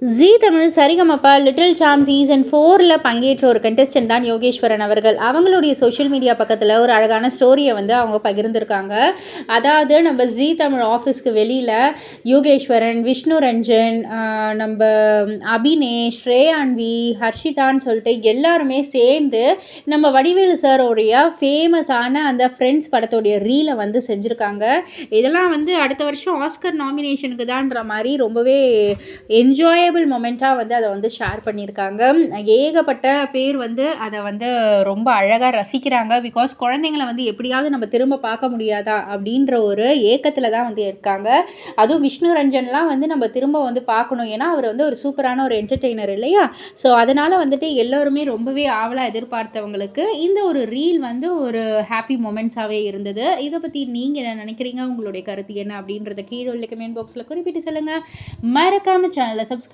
Zee Tamil Saregamapa little champs season ஃபோரில் பங்கேற்ற ஒரு கண்டெஸ்டன்ட் தான் யோகேஸ்வரன் அவர்கள். அவங்களுடைய சோஷியல் மீடியா பக்கத்தில் ஒரு அழகான ஸ்டோரியை வந்து அவங்க பகிர்ந்திருக்காங்க. அதாவது நம்ம ஜீ தமிழ் ஆஃபீஸ்க்கு வெளியில் யோகேஸ்வரன் விஷ்ணு ரஞ்சன் நம்ம அபினேஷ் ஸ்ரேயான்வி ஹர்ஷிதான்னு சொல்லிட்டு எல்லாருமே சேர்ந்து நம்ம வடிவேலு சாரோடைய ஃபேமஸான அந்த ஃப்ரெண்ட்ஸ் படத்தோடைய ரீலை வந்து செஞ்சுருக்காங்க. இதெல்லாம் வந்து அடுத்த வருஷம் ஆஸ்கர் நாமினேஷனுக்கு தான்ற மாதிரி ரொம்பவே என்ஜாய் மெமரேபிள் மொமெண்ட்டாக வந்து அதை வந்து ஷேர் பண்ணியிருக்காங்க. ஏகப்பட்ட பேர் வந்து அதை வந்து ரொம்ப அழகாக ரசிக்கிறாங்க. பிகாஸ் குழந்தைங்கள வந்து எப்படியாவது நம்ம திரும்ப பார்க்க முடியாதா அப்படின்ற ஒரு ஏக்கத்தில் தான் வந்து இருக்காங்க. அதுவும் விஷ்ணு ரஞ்சன்லாம் வந்து நம்ம திரும்ப வந்து பார்க்கணும். ஏன்னா அவர் வந்து ஒரு சூப்பரான ஒரு என்டர்டெய்னர் இல்லையா? ஸோ அதனால் வந்துட்டு எல்லோருமே ரொம்பவே ஆவலாக எதிர்பார்த்தவங்களுக்கு இந்த ஒரு ரீல் வந்து ஒரு ஹாப்பி மொமெண்ட்ஸாகவே இருந்தது. இதை பற்றி நீங்கள் என்ன நினைக்கிறீங்க? உங்களுடைய கருத்து என்ன அப்படின்றத கீழே உள்ள கமெண்ட் பாக்ஸில் குறிப்பிட்டு சொல்லுங்கள் மறக்காமல் சேனலை